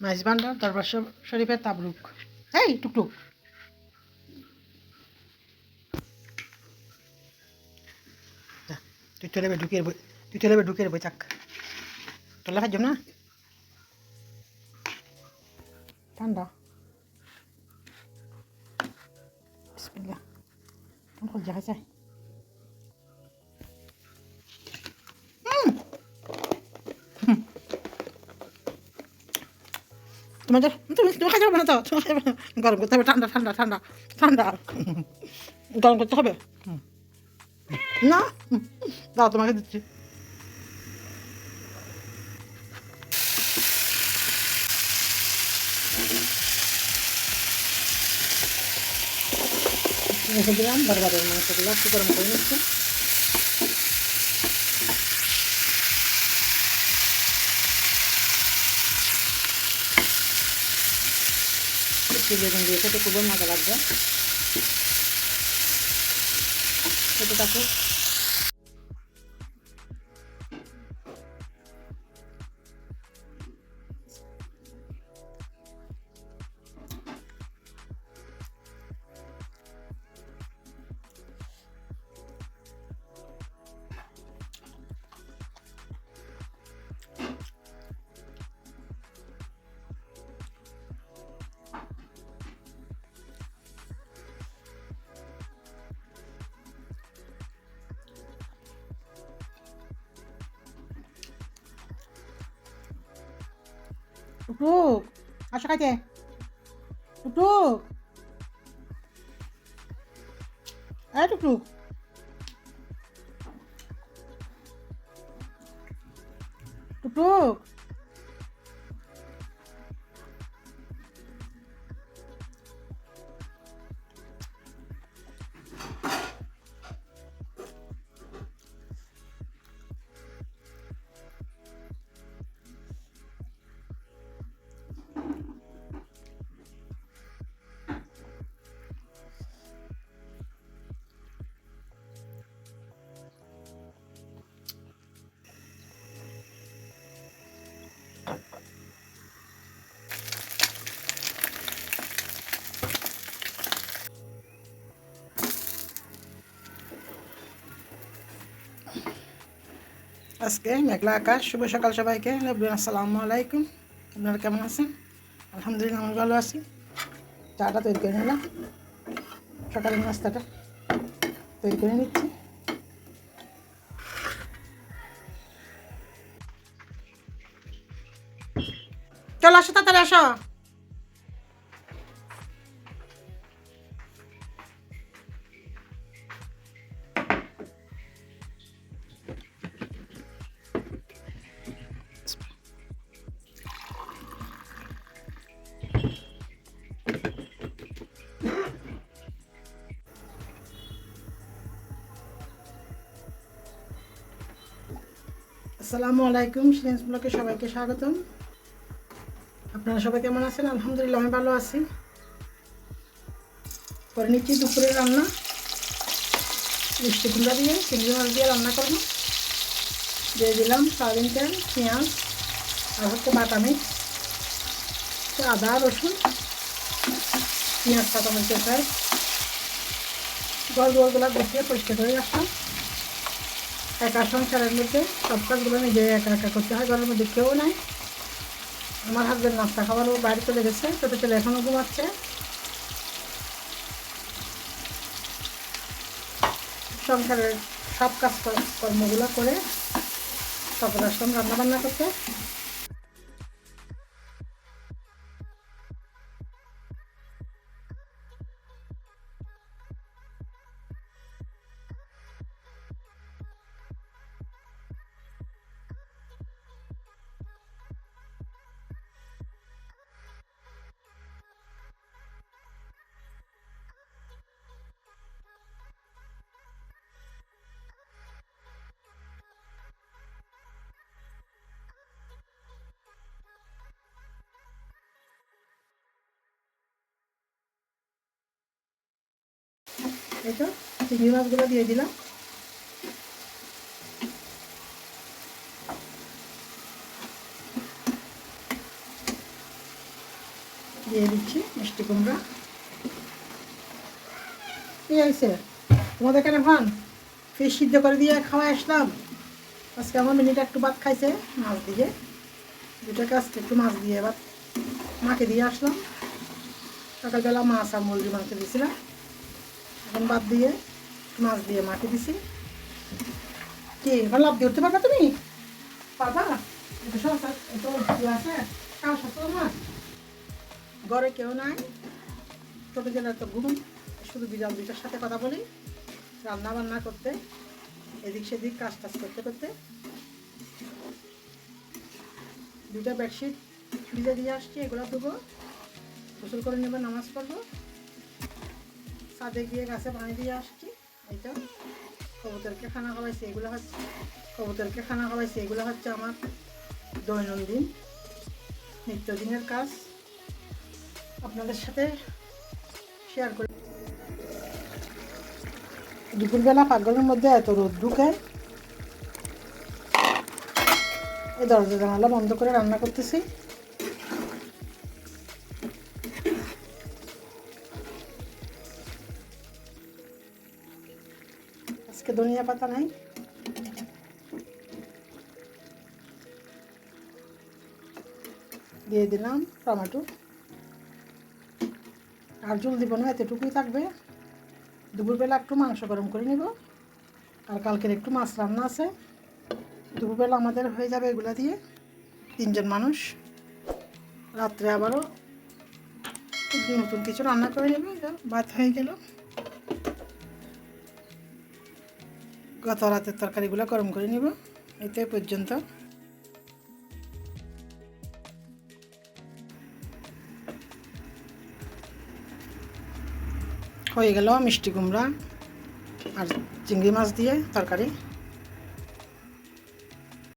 মাইজ ভান্ডার দরবার শর- শরীফের তাবরুক। এই, টুকটুক। তুই চলে যাবে ঢুকিয়ে বই তুই চলে যাবে ঢুকিয়ে বই চাক। তোলা ভাজ্য না ঠান্ডা বিসমিল্লাহ। কোন তোমাদের, তুমি তুমি খাইতে পারবে না তো পারবে না। গরম করতে হবে, ঠান্ডা ঠান্ডা ঠান্ডা ঠান্ডা। গরম করতে হবে? না? দাও, তোমাকে দিচ্ছি। রেখে দিলাম বরবারের মাংসগুলো একটু গরম করে নিচ্ছি। একটু বেগুন দিয়ে খেতে খুবই মজা লাগবে। খেতে থাকুক টুকটুক আসো খাইতে টুকটুক এই টুকটুক টুকটুক আজকে মেঘলা আকাশ। শুভ সকাল সবাইকে। আসসালামু আলাইকুম। আপনারা কেমন আছেন? আলহামদুলিল্লাহ, আমি ভালো আছি। চাটা তৈরি করে নিলাম। সকালের নাস্তাটা তৈরি করে নিচ্ছি। চলো আসো, তাড়াতাড়ি আসো। আসসালামু আলাইকুম সিলেন্স ব্লকে সবাইকে স্বাগতম। আপনারা সবাই কেমন আছেন? আলহামদুলিল্লাহ, আমি ভালো আছি। করে নিচ্ছি দুপুরের রান্না। মিষ্টি কুমড়া দিয়ে, চিংড়ি মাছ দিয়ে রান্না করব। দিয়ে দিলাম সয়াবিন তেল, পেঁয়াজ, আর হচ্ছে বাটা মিক্স। আদা, রসুন, পেঁয়াজ কাটা মরিচের ফ্রাই গল গোলগুলা বসিয়ে পরিষ্কার করে রাখলাম। একা সংসারের মধ্যে সব কাজগুলো নিজে একা একা করতে হয়, ঘরের মধ্যে কেউ নাই। আমার হাজব্যান্ড নাস্তা খাবার ও বাইরে চলে গেছে, ছোটো ছেলে এখনও ঘুমাচ্ছে। সংসারের সব কাজ কর- কর্মগুলো করে সকলের সঙ্গে রান্নাবান্না করতে। এই তো চিংড়ি মাছগুলো দিয়ে দিলাম। দিয়ে দিচ্ছি মিষ্টি কুমড়া। কি হয়েছে। তোমাদের কেন ভান ফিশ সিদ্ধ করে দিয়ে খাওয়া আসলাম। আজকে আমার মিনিটা একটু ভাত খাইছে, মাছ দিয়ে। দুটাকে আজকে একটু মাছ দিয়ে এবার মাকে দিয়ে আসলাম। সকালবেলা মাছ আর মুরগি মাংস দিয়েছিলাম। এখন বাদ দিয়ে, মাছ দিয়ে মাকে দিছি। কি এখন লাভ দিয়ে উঠতে পারবা তুমি? ইয়ে আছে আমার ঘরে কেউ নাই। ছোটো জেলার তো ঘুম। শুধু বিড়াল দুইটার সাথে কথা বলি রান্না বান্না করতে, এদিক সেদিক কাজ টাজ করতে করতে। দুইটা বেডশিট ভিজে দিয়ে আসছি, এগুলো দেবো গোসল করে নেব, নামাজ পড়ব। ছাদে গিয়ে গাছে পানি দিয়ে আসছি। এইটা কবুতরকে খানা খাওয়াইছি, এগুলো হচ্ছে কবুতরকে খানা খাওয়াইছি, এগুলো হচ্ছে আমার দৈনন্দিন নিত্যদিনের কাজ। আপনাদের সাথে শেয়ার করি। দুপুরবেলা পাকঘরের মধ্যে এত রোদ ঢুকে। এই দরজা জানালা বন্ধ করে রান্না করতেছি। আজকে ধনিয়া পাতা নাই। দিয়ে দিলাম টমেটো। আর জল দিব না, এতটুকুই থাকবে। দুপুরবেলা একটু মাংস গরম করে নিব। আর কালকের একটু মাছ রান্না আছে। দুপুরবেলা আমাদের হয়ে যাবে এগুলো দিয়ে তিনজন মানুষ। রাত্রে আবারও নতুন কিছু রান্না করে নেবে ভাত হয়ে গেল। গত রাতের তরকারিগুলো গরম করে নিব, এতে পর্যন্ত। হয়ে গেল মিষ্টি কুমড়া আর চিংড়ি মাছ দিয়ে তরকারি।